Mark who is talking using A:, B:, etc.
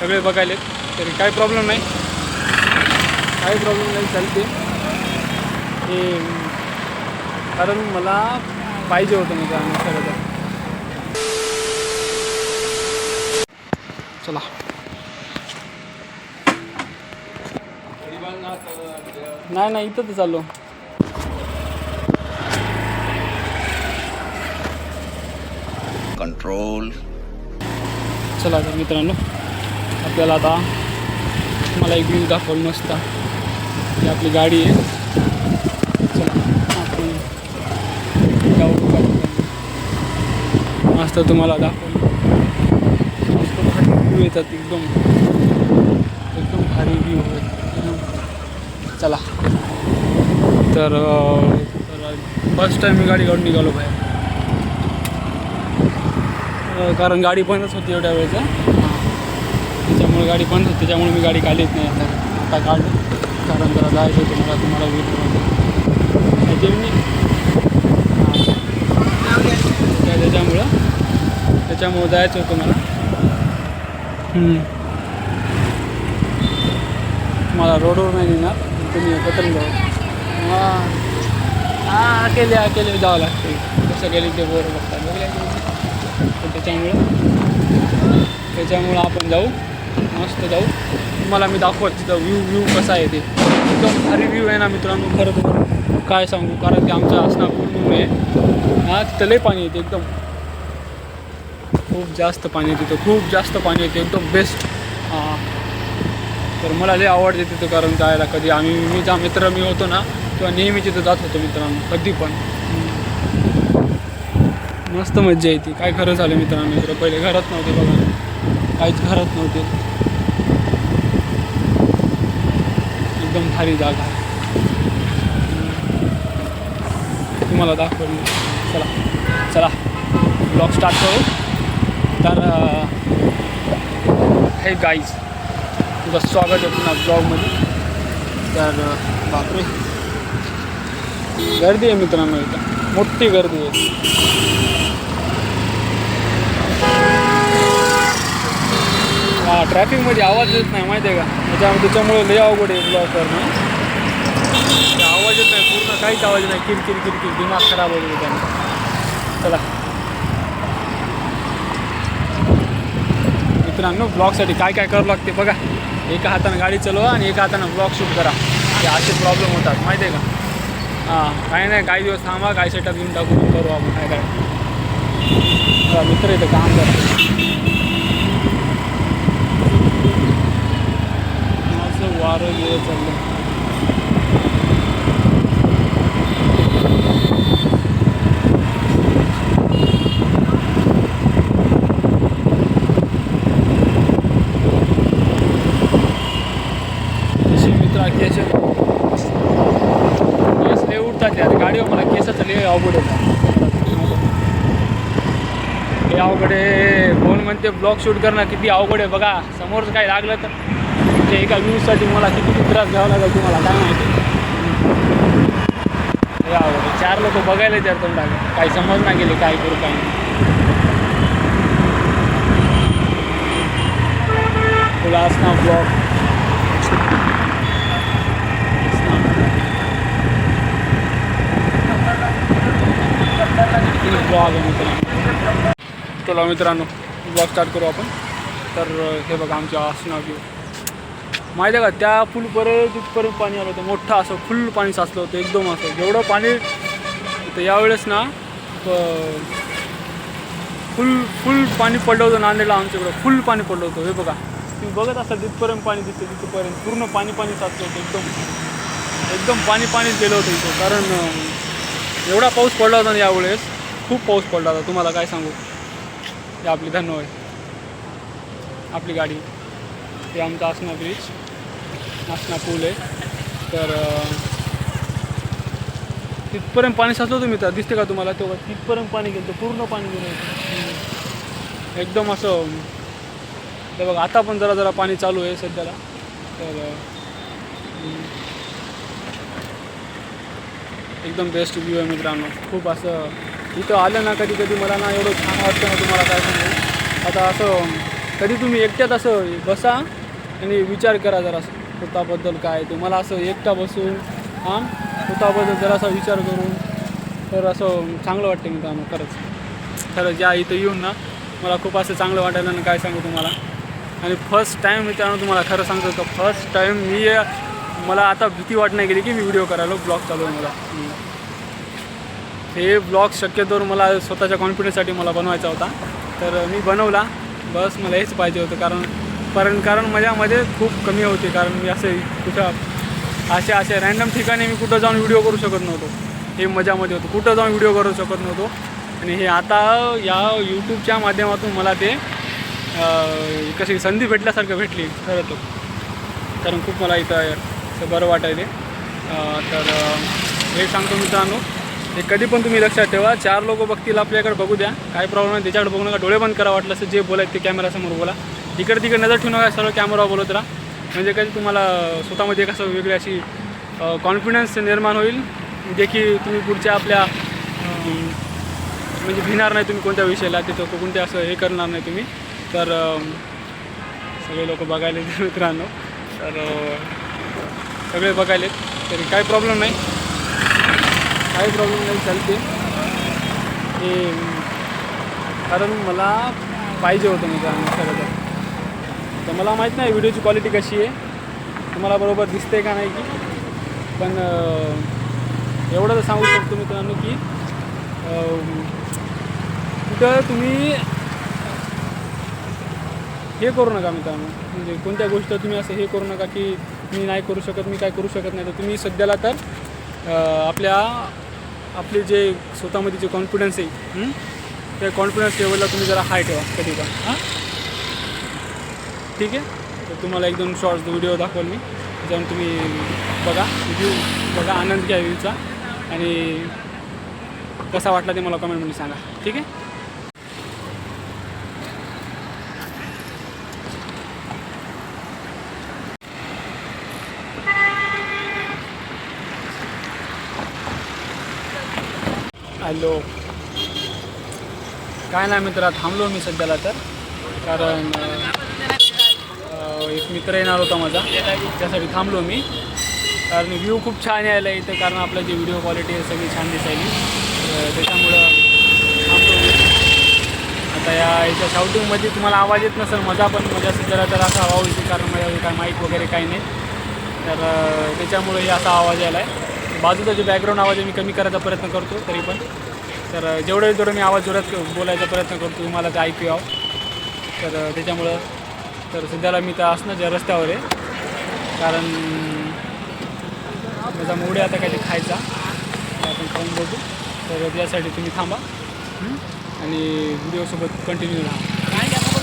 A: सगळे बघायलेत तरी काही प्रॉब्लेम नाही. काही प्रॉब्लेम नाही चालते हे कारण मला पाहिजे होतं मित्रांनो खरं तर चला. नाही नाही इथं तर चाललो.
B: Control.
A: चला तर मित्रांनो. आपल्याला आता मला एक व्ह्यू दाखवल मस्त. ही आपली गाडी आहे. आपण जाऊ. मस्त तुम्हाला दाखवल. मस्त भारी व्ह्यू येतात एकदम. एकदम भारी व्ह्यू चला. तर फर्स्ट टाईम मी गाडी काढून निघालो बाहेर. कारण गाडी बंदच होती एवढ्या वेळेचं. त्याच्यामुळे गाडी बंद होती त्याच्यामुळे मी गाडी काढलीच नाही. आता आता काढली कारण जरा जायचं होतं मला तुम्हाला वेट जेवणी? त्याच्यामुळं त्याच्यामुळं जायचं होतं मला. हम्म. मला रोडवर नाही नेणार तुम्ही जाऊ हां अकेले अकेले जावं लागते कसं गेले ते बोर बघतात त्याच्यामुळं त्याच्यामुळं आपण जाऊ. मस्त जाऊ. तुम्हाला मी दाखवत तिथं व्ह्यू व्ह्यू कसा आहे ते. एकदम भारी व्ह्यू आहे ना मित्रांनो खरं तर. काय सांगू कारण की आमच्या असणार म्हणून आहे हा तिथं लय पाणी येते एकदम. खूप जास्त पाणी येते तिथं खूप जास्त पाणी येते एकदम बेस्ट हां. तर मला लय आवडते तिथं कारण जायला कधी आम्ही मी जा मित्र मी होतो ना किंवा नेहमी तिथं जात होतो मित्रांनो कधी पण. मस्त मज्जा येते. काय खरं झालं मित्रांनो इकडं पहिले घरात नव्हते बघा. काहीच घरात नव्हते. एकदम भारी जागा. आहे तुम्हाला दाखवली. चला चला. ब्लॉग स्टार्ट करू. तर हे गाईज तुझं स्वागत आहे पुन्हा ब्लॉगमध्ये तर बापरे. गर्दी आहे मित्रांनो इथं. मोठी गर्दी आहे. हां ट्रॅफिकमध्ये आवाज येत नाही माहिती आहे का? त्याच्या त्याच्यामुळे लय अवघड आहे ब्लॉक करणं. ते आवाज येत नाही पूर्ण काहीच आवाज नाही. किरकिर किरकिर दिमाग खराब होतो त्याने चला. मित्रांनो ब्लॉगसाठी काय काय करावं लागते बघा. एका हातानं गाडी चालवा आणि एका हातानं ब्लॉग शूट करा. हे असे प्रॉब्लेम होतात माहिती आहे का? हां काही नाही काही दिवस थांबा काय सेटअप घेऊन टाकून करू आपण काय काय मित्र इथं काम करतो माझं वारं गेलं चाललं तशी केस केस लय उठतात यार. गाडीवर मला केसाचं लय अवघड होतं हे अवघड आहे. कोण म्हणते ब्लॉग शूट करणं किती अवघड आहे बघा. समोरचं काय लागलं तर. ते एका व्ह्यूजसाठी मला किती त्रास घ्यावा लागेल तुम्हाला? काय माहिती? हे चार लोक बघायला तर तोंडाला काही समज ना गेले काय करू काय नाही. तुला असणार ब्लॉग ब्लॉग आहे मित्रांनो? चला मित्रांनो ब्लॉग स्टार्ट करू आपण. तर हे बघा आमच्या आसना व्यू माहिती आहे का? त्या फुलपर्यंत तिथपर्यंत पाणी आलं होतं. मोठं असं फुल पाणी साचलं होतं. एकदम असं. जेवढं पाणी तर यावेळेस ना फुल फुल पाणी पडलं होतं नांदेडला आमच्याकडं. फुल पाणी पडलं होतं. हे बघा. तुम्ही बघत असाल तिथपर्यंत पाणी दिसतं तिथपर्यंत पूर्ण पाणी पाणी साचलं होतं. एकदम. एकदम पाणी पाणीच गेलं होतं इथं. कारण एवढा पाऊस पडला होता ना यावेळेस. खूप पाऊस पडला होता. तुम्हाला काय सांगू? या आपली धन्यवाद. आपली गाडी. हे आमचा आसना ब्रिज आसना पूल आहे. तर तिथपर्यंत पाणी साचलं तुम्ही तर. दिसते का तुम्हाला? तेव्हा तिथपर्यंत पाणी गेलं पूर्ण पाणी गेलं एकदम असं ते बघा आता पण जरा जरा पाणी चालू आहे सध्याला. तर एकदम बेस्ट व्ह्यू आहे मित्रांनो. खूप असं इथं आलं ना कधी कधी मला ना एवढं छान वाटतं ना तुम्हाला काय सांगू. आता असं कधी तुम्ही एकट्यात असं बसा आणि विचार करा जरा स्वतःबद्दल काय ते मला असं एकटा बसून हां? स्वतःबद्दल जरासा विचार करून तर असं चांगलं वाटतं मित्रांनो खरंच. खरंच या इथं येऊन ना मला खूप असं चांगलं वाटायला आणि काय सांगू तुम्हाला? आणि फर्स्ट टाईम मित्रांनो तुम्हाला खरं सांगतो तर फर्स्ट टाईम मी मला आता भीती वाट नाही गेली की मी व्हिडिओ करायलो ब्लॉग चालू आहे मला. हे ब्लॉग शक्यतोवर मला स्वतःच्या कॉन्फिडन्ससाठी मला बनवायचा होता. तर मी बनवला. बस मला हेच पाहिजे होतं कारण कारण कारण मजामध्ये खूप कमी होते कारण मी असे कुठं असे असे रॅन्डम ठिकाणी मी कुठं जाऊन व्हिडिओ करू शकत नव्हतो. हे मजामध्ये होतं. कुठं जाऊन व्हिडिओ करू शकत नव्हतो. आणि हे आता या यूट्यूबच्या माध्यमातून मला ते कशी संधी भेटल्यासारखं भेटली खरं तर. कारण खूप मला इथं असं बरं वाटायले तर हे सांगतो मित्रांनो. हे कधी पण तुम्ही लक्षात ठेवा. चार लोक बघतील आपल्याकडे बघू द्या. काय प्रॉब्लेम नाही त्याच्याकडे बघू नका. डोळे बंद करा वाटलं असं जे बोलायचं ते कॅमेरासमोर बोला. इकडे तिकडे नजर ठेवून नका सर्व कॅमेरा बोलत राहा. म्हणजे काही तुम्हाला स्वतःमध्ये एक असं वेगळी अशी कॉन्फिडन्स निर्माण होईल जे की तुम्ही पुढच्या आपल्या म्हणजे भिणार नाही तुम्ही कोणत्या विषयाला तिथं कोणत्या असं हे करणार नाही तुम्ही. तर सगळे लोक बघायला मित्रांनो. तर सगळे बघायले तरी काही प्रॉब्लेम नाही. काही प्रॉब्लेम नाही चालते हे कारण मला पाहिजे होतं मित्रांनो खरं तर. तर मला माहीत नाही व्हिडिओची क्वालिटी कशी आहे. तुम्हाला बरोबर दिसते का नाही की. पण एवढं तर सांगू शकतो मित्रांनो की कुठं तुम्ही हे करू नका मित्रांनो. म्हणजे कोणत्या गोष्ट तुम्ही असं हे करू नका की मी नाही करू शकत मी काय करू शकत नाही. तर तुम्ही सध्याला तर आपल्या आपले जे स्वतःमध्ये जे कॉन्फिडन्स आहे त्या कॉन्फिडन्स लेवलला तुम्ही जरा हाय ठेवा कधी पण. हां? ठीक आहे? तर तुम्हाला एक दोन शॉर्ट्स व्हिडिओ दाखवल मी. जाऊन तुम्ही बघा व्ह्यू बघा आनंद घ्या व्ह्यूचा आणि कसा वाटला ते मला कमेंटमध्ये सांगा. ठीक आहे? हॅलो. काय नाही मित्रा थांबलो मी सध्याला तर. कारण एक मित्र येणार होता माझा त्यासाठी थांबलो मी. कारण व्ह्यू खूप छान यायला इथं कारण आपलं जे व्हिडिओ क्वालिटी आहे सगळी छान दिसायली. तर त्याच्यामुळं थांबलो मी. आता या याच्या शाउटिंगमध्ये तुम्हाला आवाज येत नसेल माझा पण माझ्या जरा जरा असा हवा येतो कारण माझ्या काय माईक वगैरे काही नाही. तर त्याच्यामुळे हे असा आवाज यायला आहे बाजूचा जे बॅकग्राऊंड आवाज आहे मी कमी करायचा प्रयत्न करतो तरी पण. तर अं, जेवढं तेवढं मी आवाज जोरात बोलायचा प्रयत्न करतो तुम्हाला ते ऐकू यावं. तर त्याच्यामुळं तर सध्याला मी तर असणं ज्या रस्त्यावर आहे. कारण माझा मूड आहे आता काहीतरी खायचा. तर आपण खाऊन बघू. तर त्यासाठी तुम्ही थांबा. आणि व्हिडिओसोबत कंटिन्यू राहा.